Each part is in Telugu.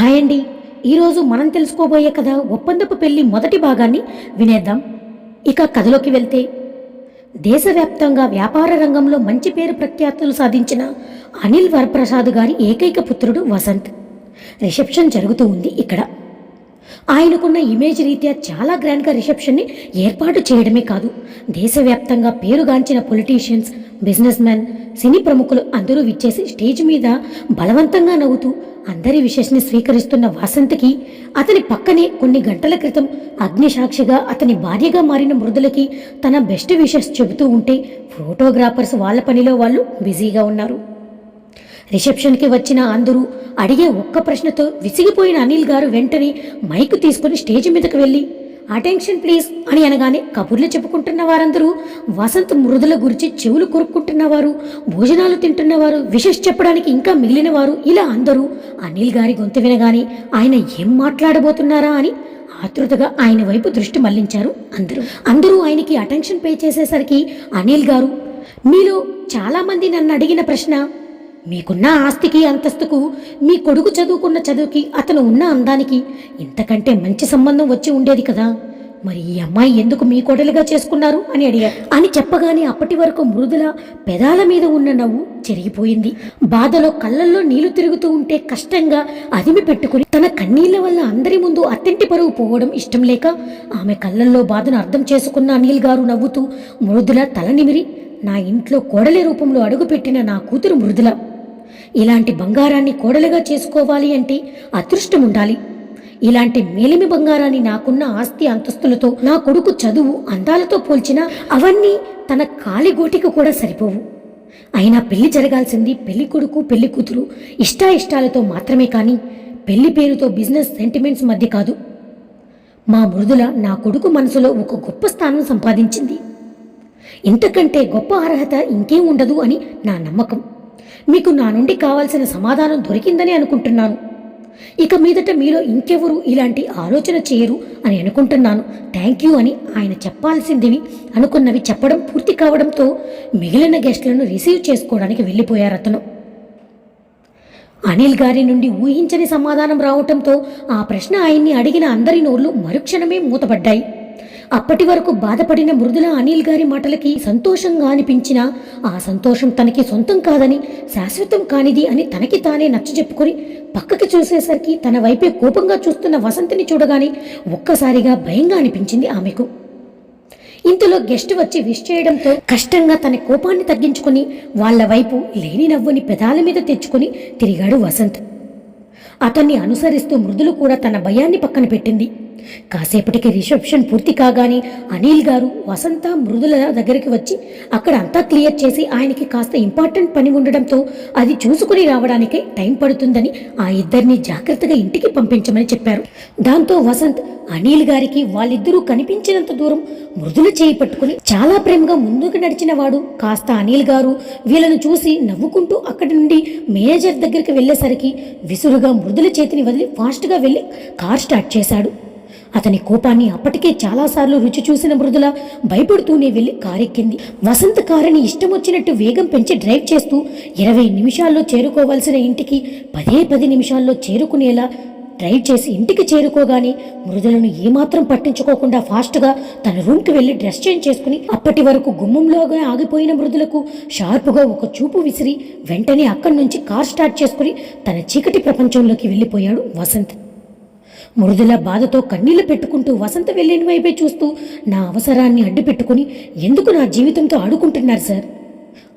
హాయ్ అండి ఈరోజు మనం తెలుసుకోబోయే కథ ఒప్పందపు పెళ్ళి మొదటి భాగాన్ని వినేద్దాం. ఇక కథలోకి వెళ్తే దేశవ్యాప్తంగా వ్యాపార రంగంలో మంచి పేరు ప్రఖ్యాతులు సాధించిన అనిల్ వరప్రసాద్ గారి ఏకైక పుత్రుడు వసంత్. రిసెప్షన్ జరుగుతూ ఉంది ఇక్కడ. ఆయనకున్న ఇమేజ్ రీత్యా చాలా గ్రాండ్గా రిసెప్షన్ని ఏర్పాటు చేయడమే కాదు దేశవ్యాప్తంగా పేరుగాంచిన పొలిటీషియన్స్ బిజినెస్ మ్యాన్ సినీ ప్రముఖులు అందరూ విచ్చేసి స్టేజ్ మీద బలవంతంగా నవ్వుతూ అందరి విషస్ని స్వీకరిస్తున్న వాసంతకి అతని పక్కనే కొన్ని గంటల క్రితం అగ్నిసాక్షిగా అతని భార్యగా మారిన మృదులకి తన బెస్ట్ విషెస్ చెబుతూ ఉంటే ఫోటోగ్రాఫర్స్ వాళ్ళ పనిలో వాళ్ళు బిజీగా ఉన్నారు. రిసెప్షన్కి వచ్చిన అందరూ అడిగే ఒక్క ప్రశ్నతో విసిగిపోయిన అనిల్ గారు వెంటనే మైకు తీసుకుని స్టేజ్ మీదకు వెళ్ళి అటెన్షన్ ప్లీజ్ అని అనగానే కబుర్లు చెప్పుకుంటున్న వారందరూ వసంత్ మృదుల గురించి చెవులు కొరుక్కుంటున్నవారు భోజనాలు తింటున్నవారు విషెస్ చెప్పడానికి ఇంకా మిగిలిన వారు ఇలా అందరూ అనిల్ గారి గొంతు వినగానే ఆయన ఏం మాట్లాడబోతున్నారా అని ఆతృతగా ఆయన వైపు దృష్టి మళ్ళించారు అందరూ. అందరూ ఆయనకి అటెన్షన్ పే చేసేసరికి అనిల్ గారు మీలో చాలామంది నన్ను అడిగిన ప్రశ్న మీకున్న ఆస్తికి అంతస్తుకు మీ కొడుకు చదువుకున్న చదువుకి అతను ఉన్న అందానికి ఇంతకంటే మంచి సంబంధం వచ్చి ఉండేది కదా? మరి ఈ అమ్మాయి ఎందుకు మీ కోడలుగా చేసుకున్నారు అని అడిగారు అని చెప్పగానే అప్పటి వరకు మృదుల పెదాల మీద ఉన్న నవ్వు చెరిగిపోయింది. బాధలో కళ్ళల్లో నీళ్ళు తిరుగుతూ ఉంటే కష్టంగా అదిమి పెట్టుకుని తన కన్నీళ్ళ వల్ల అందరి ముందు అత్తింటి పరువు పోవడం ఇష్టం లేక ఆమె కళ్ళల్లో బాధను అర్థం చేసుకున్న అనిల్ గారు నవ్వుతూ మృదుల తల నిమిరి నా ఇంట్లో కోడలి రూపంలో అడుగుపెట్టిన నా కూతురు మృదుల. ఇలాంటి బంగారాన్ని కోడలుగా చేసుకోవాలి అంటే అదృష్టం ఉండాలి ఇలాంటి మేలిమి బంగారాన్ని నాకున్న ఆస్తి అంతస్తులతో నా కొడుకు చదువు అందాలతో పోల్చినా అవన్నీ తన కాలిగోటికి కూడా సరిపోవు. అయినా పెళ్ళి జరగాల్సింది పెళ్ళి కొడుకు పెళ్ళి కూతురు ఇష్టాయిష్టాలతో మాత్రమే కానీ పెళ్ళి పేరుతో బిజినెస్ సెంటిమెంట్స్ మధ్య కాదు. మా మృదుల నా కొడుకు మనసులో ఒక గొప్ప స్థానం సంపాదించింది. ఇంతకంటే గొప్ప అర్హత ఇంకేం ఉండదు అని నా నమ్మకం. మీకు నా నుండి కావాల్సిన సమాధానం దొరికిందని అనుకుంటున్నాను. ఇక మీదట మీలో ఇంకెవరు ఇలాంటి ఆలోచన చేయరు అని అనుకుంటున్నాను. థ్యాంక్ యూ అని ఆయన చెప్పాల్సిందివి అనుకున్నవి చెప్పడం పూర్తి కావడంతో మిగిలిన గెస్టులను రిసీవ్ చేసుకోవడానికి వెళ్ళిపోయారు అతను. అనిల్ గారి నుండి ఊహించని సమాధానం రావటంతో ఆ ప్రశ్న ఆయన్ని అడిగిన అందరి నోళ్ళు మరుక్షణమే మూతపడ్డాయి. అప్పటి వరకు బాధపడిన మృదుల అనిల్ గారి మాటలకి సంతోషంగా అనిపించిన ఆ సంతోషం తనకి సొంతం కాదని శాశ్వతం కానిది అని తనకి తానే నచ్చ చెప్పుకొని పక్కకి చూసేసరికి తన వైపే కోపంగా చూస్తున్న వసంతిని చూడగానే ఒక్కసారిగా భయంగా అనిపించింది ఆమెకు. ఇంతలో గెస్ట్ వచ్చి విష్ చేయడంతో కష్టంగా తన కోపాన్ని తగ్గించుకుని వాళ్ళ వైపు లేని నవ్వుని పెదాల మీద తెచ్చుకొని తిరిగాడు వసంత్. అతన్ని అనుసరిస్తూ మృదులు కూడా తన భయాన్ని పక్కన పెట్టింది. కాసేపటికి రిసెప్షన్ పూర్తి కాగానే అనిల్ గారు వసంత మృదుల దగ్గరికి వచ్చి అక్కడ అంతా క్లియర్ చేసి ఆయనకి కాస్త ఇంపార్టెంట్ పని ఉండడంతో అది చూసుకుని రావడానికే టైం పడుతుందని ఆ ఇద్దరిని జాగ్రత్తగా ఇంటికి పంపించమని చెప్పారు. దాంతో వసంత్ అనిల్ గారికి వాళ్ళిద్దరూ కనిపించినంత దూరం మృదుల చేయి పట్టుకుని చాలా ప్రేమగా ముందుకు నడిచిన వాడు కాస్త అనిల్ గారు. వీళ్ళను చూసి నవ్వుకుంటూ అక్కడి నుండి మేనేజర్ దగ్గరికి వెళ్ళేసరికి విసురుగా మృదుల చేతిని వదిలి ఫాస్ట్గా వెళ్ళి కార్ స్టార్ట్ చేశాడు. అతని కోపాన్ని అప్పటికే చాలాసార్లు రుచి చూసిన మృదుల భయపడుతూనే వెళ్ళి కారెక్కింది. వసంత్ కారుని ఇష్టం వచ్చినట్టు వేగం పెంచి డ్రైవ్ చేస్తూ ఇరవై నిమిషాల్లో చేరుకోవాల్సిన ఇంటికి పదే పది నిమిషాల్లో చేరుకునేలా డ్రైవ్ చేసి ఇంటికి చేరుకోగానే మృదులను ఏమాత్రం పట్టించుకోకుండా ఫాస్ట్గా తన రూమ్కి వెళ్ళి డ్రెస్ చేంజ్ చేసుకుని అప్పటి వరకు గుమ్మంలోగా ఆగిపోయిన మృదులకు షార్పుగా ఒక చూపు విసిరి వెంటనే అక్కడి నుంచి కార్ స్టార్ట్ చేసుకుని తన చీకటి ప్రపంచంలోకి వెళ్ళిపోయాడు వసంత్. మృదుల బాధతో కన్నీళ్ళు పెట్టుకుంటూ వసంత వెళ్ళిన వైపే చూస్తూ నా అవసరాన్ని అడ్డు పెట్టుకుని ఎందుకు నా జీవితంతో ఆడుకుంటున్నారు సార్?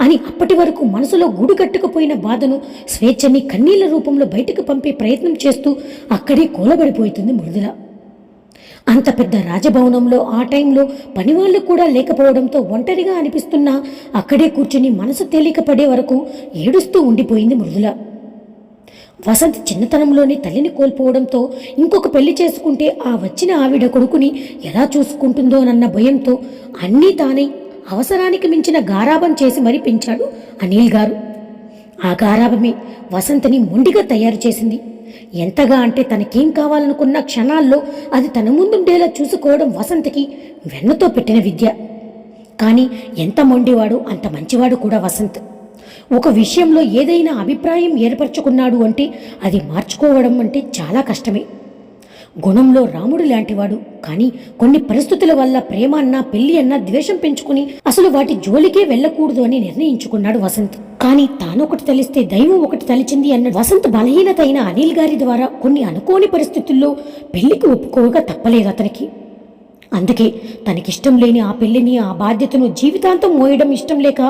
అని అప్పటి వరకు మనసులో గూడు కట్టుకుపోయిన బాధను స్వేచ్ఛని కన్నీళ్ళ రూపంలో బయటకు పంపే ప్రయత్నం చేస్తూ అక్కడే కూలబడిపోతుంది మృదుల. అంత పెద్ద రాజభవనంలో ఆ టైంలో పనివాళ్ళు కూడా లేకపోవడంతో ఒంటరిగా అనిపిస్తున్నా అక్కడే కూర్చుని మనసు తేలిక పడే వరకు ఏడుస్తూ ఉండిపోయింది మృదుల. వసంత్ చిన్నతనంలోనే తల్లిని కోల్పోవడంతో ఇంకొక పెళ్ళి చేసుకుంటే ఆ వచ్చిన ఆవిడ కొడుకుని ఎలా చూసుకుంటుందోనన్న భయంతో అన్నీ తానే అవసరానికి మించిన గారాబం చేసి మరీ పెంచాడు అనిల్ గారు. ఆ గారాబమే వసంతని మొండిగా తయారు చేసింది. ఎంతగా అంటే తనకేం కావాలనుకున్న క్షణాల్లో అది తన ముందుండేలా చూసుకోవడం వసంతకి వెన్నతో పెట్టిన విద్య. కానీ ఎంత మొండివాడు అంత మంచివాడు కూడా వసంత్. ఒక విషయంలో ఏదైనా అభిప్రాయం ఏర్పరచుకున్నాడు అంటే అది మార్చుకోవడం అంటే చాలా కష్టమే. గుణంలో రాముడు లాంటివాడు. కానీ కొన్ని పరిస్థితుల వల్ల ప్రేమ అన్నా పెళ్ళి అన్నా ద్వేషం పెంచుకుని అసలు వాటి జోలికే వెళ్ళకూడదు అని నిర్ణయించుకున్నాడు వసంత్. కానీ తానొకటి తలిస్తే దైవం ఒకటి తలిచింది అన్న వసంత్ బలహీనత అయిన అనిల్ గారి ద్వారా కొన్ని అనుకోని పరిస్థితుల్లో పెళ్ళికి ఒప్పుకోగా తప్పలేదు అతనికి. అందుకే తనకిష్టం లేని ఆ పెళ్ళిని ఆ బాధ్యతను జీవితాంతం మోయడం ఇష్టం లేక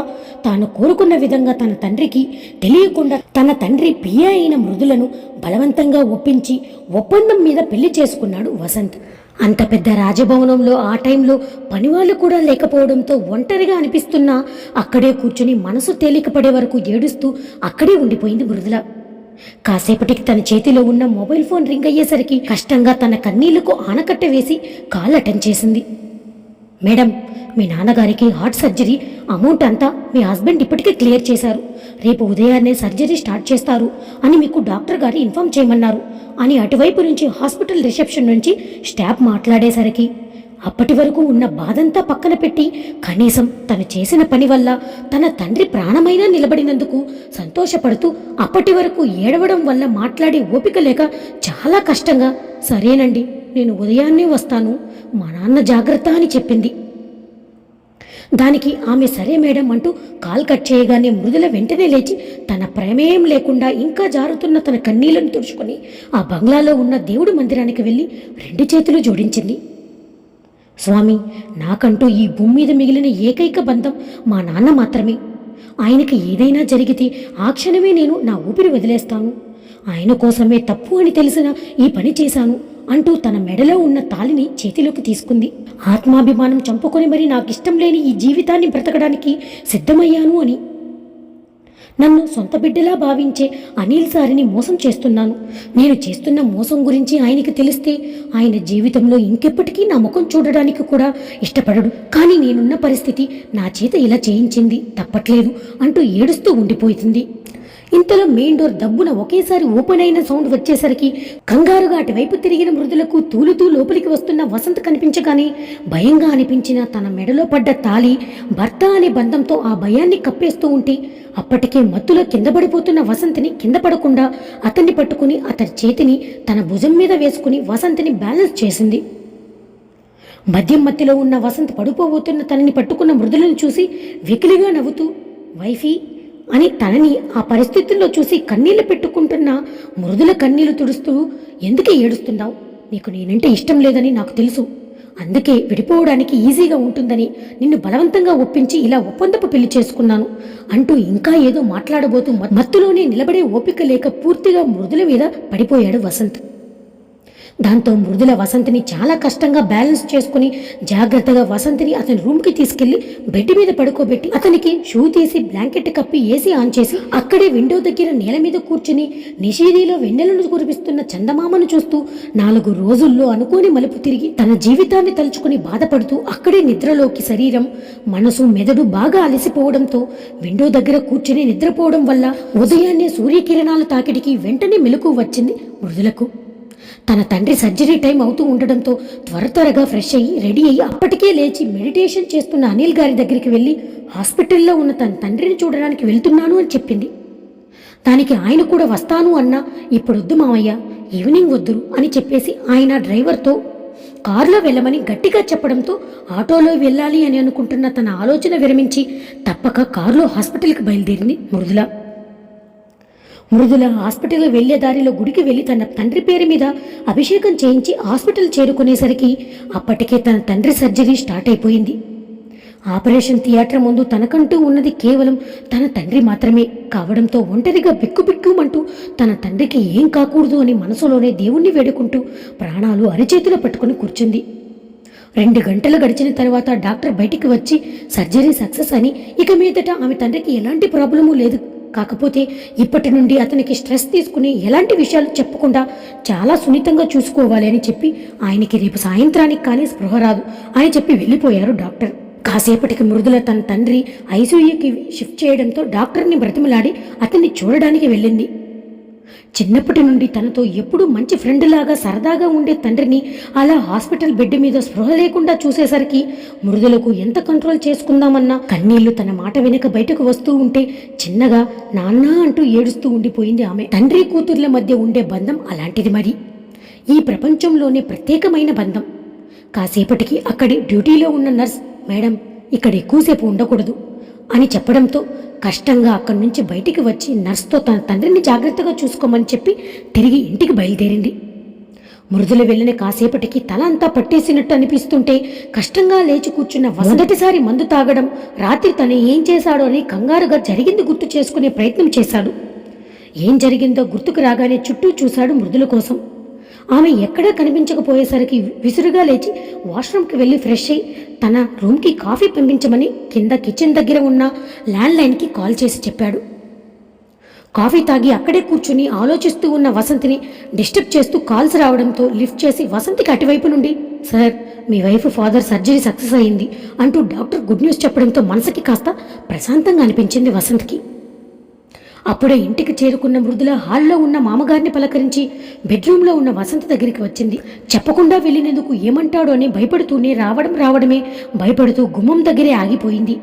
తాను కోరుకున్న విధంగా తన తండ్రికి తెలియకుండా తన తండ్రి పియ అయిన మృదులను బలవంతంగా ఒప్పించి ఒప్పందం మీద పెళ్ళి చేసుకున్నాడు వసంత్. అంత పెద్ద రాజభవనంలో ఆ టైంలో పనివాళ్ళు కూడా లేకపోవడంతో ఒంటరిగా అనిపిస్తున్నా అక్కడే కూర్చుని మనసు తేలికపడే వరకు ఏడుస్తూ అక్కడే ఉండిపోయింది మృదుల. కాసేపటికి తన చేతిలో ఉన్న మొబైల్ ఫోన్ రింగ్ అయ్యేసరికి కష్టంగా తన కన్నీళ్ళకు ఆనకట్ట వేసి కాల్ అటెండ్ చేసింది. మేడం మీ నాన్నగారికి హార్ట్ సర్జరీ అమౌంట్ అంతా మీ హస్బెండ్ ఇప్పటికే క్లియర్ చేశారు. రేపు ఉదయాన్నే సర్జరీ స్టార్ట్ చేస్తారు అని మీకు డాక్టర్ గారు ఇన్ఫామ్ చేయమన్నారు అని అటువైపు నుంచి హాస్పిటల్ రిసెప్షన్ నుంచి స్టాఫ్ మాట్లాడేసరికి అప్పటి వరకు ఉన్న బాధంతా పక్కన పెట్టి కనీసం తను చేసిన పని వల్ల తన తండ్రి ప్రాణమైనా నిలబడినందుకు సంతోషపడుతూ అప్పటి వరకు ఏడవడం వల్ల మాట్లాడే ఓపిక లేక చాలా కష్టంగా సరేనండి నేను ఉదయాన్నే వస్తాను మా నాన్న జాగ్రత్త అని చెప్పింది. దానికి ఆమె సరే మేడం అంటూ కాల్ కట్ చేయగానే మృదుల వెంటనే లేచి తన ప్రమేయం లేకుండా ఇంకా జారుతున్న తన కన్నీళ్ళను తుడుచుకొని ఆ బంగ్లాలో ఉన్న దేవుడి మందిరానికి వెళ్ళి రెండు చేతులు జోడించింది. స్వామి నాకంటూ ఈ భూమి మీద మిగిలిన ఏకైక బంధం మా నాన్న మాత్రమే. ఆయనకి ఏదైనా జరిగితే ఆ క్షణమే నేను నా ఊపిరి వదిలేస్తాను. ఆయన కోసమే తప్పు అని తెలిసిన ఈ పని చేశాను అంటూ తన మెడలో ఉన్న తాలిని చేతిలోకి తీసుకుంది. ఆత్మాభిమానం చంపుకొని మరి నాకిష్టం లేని ఈ జీవితాన్ని బ్రతకడానికి సిద్ధమయ్యాను అని నన్ను సొంత బిడ్డలా భావించే అనిల్ సారిని మోసం చేస్తున్నాను. నేను చేస్తున్న మోసం గురించి ఆయనకి తెలిస్తే ఆయన జీవితంలో ఇంకెప్పటికీ నా ముఖం చూడడానికి కూడా ఇష్టపడడు. కానీ నేనున్న పరిస్థితి నా చేత ఇలా చేయించింది తప్పట్లేదు అంటూ ఏడుస్తూ ఉండిపోతుంది. ఇంతలో మెయిన్ డోర్ దబ్బున ఒకేసారి ఓపెన్ అయిన సౌండ్ వచ్చేసరికి కంగారుగా అటువైపు తిరిగిన మృదులకు తూలుతూ లోపలికి వస్తున్న వసంత్ కనిపించగానే భయంగా అనిపించిన తన మెడలో పడ్డ తాలి భర్త అనే బంధంతో ఆ భయాన్ని కప్పేస్తూ ఉంటే అప్పటికే మత్తులో కింద పడిపోతున్న వసంతిని కింద పడకుండా అతన్ని పట్టుకుని అతని చేతిని తన భుజం మీద వేసుకుని వసంతిని బ్యాలెన్స్ చేసింది. మద్యం మత్తిలో ఉన్న వసంత్ పడిపోబోతున్న తనని పట్టుకున్న మృదులను చూసి వెకిలిగా నవ్వుతూ వైఫీ అని తనని ఆ పరిస్థితుల్లో చూసి కన్నీళ్ళు పెట్టుకుంటున్న మృదుల కన్నీళ్ళు తుడుస్తూ ఎందుకే ఏడుస్తున్నావు? నీకు నేనంటే ఇష్టం లేదని నాకు తెలుసు. అందుకే విడిపోవడానికి ఈజీగా ఉంటుందని నిన్ను బలవంతంగా ఒప్పించి ఇలా ఒప్పందపు పెళ్ళి చేసుకున్నాను. అంటూ ఇంకా ఏదో మాట్లాడబోతూ మత్తులోనే నిలబడే ఓపిక లేక పూర్తిగా మృదుల మీద పడిపోయాడు వసంత్. దాంతో మృదుల వసంతిని చాలా కష్టంగా బ్యాలెన్స్ చేసుకుని జాగ్రత్తగా వసంతిని అతని రూమ్కి తీసుకెళ్ళి బెడ్ మీద పడుకోబెట్టి అతనికి షూ తీసి బ్లాంకెట్ కప్పి ఏసీ ఆన్ చేసి అక్కడే విండో దగ్గర నేల మీద కూర్చుని నిషేధిలో వెన్నెలను కురిపిస్తున్న చందమామను చూస్తూ నాలుగు రోజుల్లో అనుకోని మలుపు తిరిగి తన జీవితాన్ని తలుచుకుని బాధపడుతూ అక్కడే నిద్రలోకి శరీరం మనసు మెదడు బాగా అలసిపోవడంతో విండో దగ్గర కూర్చుని నిద్రపోవడం వల్ల ఉదయాన్నే సూర్యకిరణాల తాకిడికి వెంటనే మెలకు వచ్చింది మృదులకు. తన తండ్రి సర్జరీ టైం అవుతూ ఉండడంతో త్వర త్వరగా ఫ్రెష్ అయ్యి రెడీ అయ్యి అప్పటికే లేచి మెడిటేషన్ చేస్తున్న అనిల్ గారి దగ్గరికి వెళ్ళి హాస్పిటల్లో ఉన్న తన తండ్రిని చూడడానికి వెళ్తున్నాను అని చెప్పింది. దానికి ఆయన కూడా వస్తాను అన్నా ఇప్పుడు వద్దు మామయ్య ఈవినింగ్ వద్దురు అని చెప్పేసి ఆయన డ్రైవర్తో కారులో వెళ్ళమని గట్టిగా చెప్పడంతో ఆటోలో వెళ్ళాలి అని అనుకుంటున్న తన ఆలోచన విరమించి తప్పక కారులో హాస్పిటల్కి బయలుదేరింది మృదుల మృదుల హాస్పిటల్ వెళ్ళే దారిలో గుడికి వెళ్ళి తన తండ్రి పేరు మీద అభిషేకం చేయించి హాస్పిటల్ చేరుకునేసరికి అప్పటికే తన తండ్రి సర్జరీ స్టార్ట్ అయిపోయింది. ఆపరేషన్ థియేటర్ ముందు తనకంటూ ఉన్నది కేవలం తన తండ్రి మాత్రమే కావడంతో ఒంటరిగా బిక్కుబిక్కుమంటూ తన తండ్రికి ఏం కాకూడదు అని మనసులోనే దేవుణ్ణి వేడుకుంటూ ప్రాణాలు అరిచేతిలో పట్టుకుని కూర్చుంది. రెండు గంటలు గడిచిన తర్వాత డాక్టర్ బయటికి వచ్చి సర్జరీ సక్సెస్ అని ఇక మీదట ఆమె తండ్రికి ఎలాంటి ప్రాబ్లము లేదు. కాకపోతే ఇప్పటి నుండి అతనికి స్ట్రెస్ తీసుకుని ఎలాంటి విషయాలు చెప్పకుండా చాలా సున్నితంగా చూసుకోవాలి అని చెప్పి ఆయనకి రేపు సాయంత్రానికి కానీ స్పృహ రాదు అని చెప్పి వెళ్ళిపోయారు డాక్టర్. కాసేపటికి మృదుల తన తండ్రి ఐసీయూకి షిఫ్ట్ చేయడంతో డాక్టర్ని బ్రతిమలాడి అతన్ని చూడడానికి వెళ్ళింది. చిన్నప్పటి నుండి తనతో ఎప్పుడూ మంచి ఫ్రెండ్ లాగా సరదాగా ఉండే తండ్రిని అలా హాస్పిటల్ బెడ్ మీద స్పృహ లేకుండా చూసేసరికి మృదులకు ఎంత కంట్రోల్ చేసుకుందామన్నా కన్నీళ్ళు తన మాట వెనుక బయటకు వస్తూ ఉంటే చిన్నగా నాన్న అంటూ ఏడుస్తూ ఉండిపోయింది ఆమె. తండ్రి కూతుర్ల మధ్య ఉండే బంధం అలాంటిది మరి. ఈ ప్రపంచంలోనే ప్రత్యేకమైన బంధం. కాసేపటికి అక్కడి డ్యూటీలో ఉన్న నర్స్ మేడం ఇక్కడ ఎక్కువసేపు ఉండకూడదు. అని చెప్పడంతో కష్టంగా అక్కడి నుంచి బయటికి వచ్చి నర్స్తో తన తండ్రిని జాగ్రత్తగా చూసుకోమని చెప్పి తిరిగి ఇంటికి బయలుదేరింది. మృదులు వెళ్ళిన కాసేపటికి తల అంతా పట్టేసినట్టు అనిపిస్తుంటే కష్టంగా లేచి కూర్చున్న మొదటిసారి మందు తాగడం రాత్రి తను ఏం చేశాడో అని కంగారుగా జరిగింది గుర్తు చేసుకునే ప్రయత్నం చేశాడు. ఏం జరిగిందో గుర్తుకు రాగానే చుట్టూ చూశాడు మృదుల కోసం. ఆమె ఎక్కడా కనిపించకపోయేసరికి విసురుగా లేచి వాష్రూమ్కి వెళ్ళి ఫ్రెష్ అయ్యి తన రూమ్కి కాఫీ పంపించమని కింద కిచెన్ దగ్గర ఉన్న ల్యాండ్లైన్కి కాల్ చేసి చెప్పాడు. కాఫీ తాగి అక్కడే కూర్చుని ఆలోచిస్తూ ఉన్న వసంతిని డిస్టర్బ్ చేస్తూ కాల్స్ రావడంతో లిఫ్ట్ చేసి వసంతికి అటువైపు నుండి సార్ మీ వైఫ్ ఫాదర్ సర్జరీ సక్సెస్ అయింది అంటూ డాక్టర్ గుడ్ న్యూస్ చెప్పడంతో మనసుకి కాస్త ప్రశాంతంగా అనిపించింది వసంత్కి. అప్పుడే ఇంటికి చేరుకున్న మృదుల హాల్లో ఉన్న మామగారిని పలకరించి బెడ్రూమ్లో ఉన్న వసంత దగ్గరికి వచ్చింది. చెప్పకుండా వెళ్ళినందుకు ఏమంటాడో అని భయపడుతూనే రావడం రావడమే భయపడుతూ గుమ్మం దగ్గరే ఆగిపోయింది.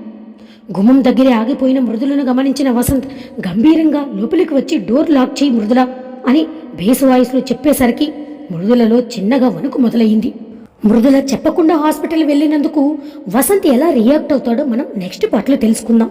గుమ్మం దగ్గరే ఆగిపోయిన మృదులను గమనించిన వసంత్ గంభీరంగా లోపలికి వచ్చి డోర్ లాక్ చేయి మృదుల అని బేస్ వాయిస్లో చెప్పేసరికి మృదులలో చిన్నగా వణుకు మొదలయ్యింది మృదుల చెప్పకుండా హాస్పిటల్ వెళ్ళినందుకు వసంత్ ఎలా రియాక్ట్ అవుతాడో మనం నెక్స్ట్ పాటలో తెలుసుకుందాం.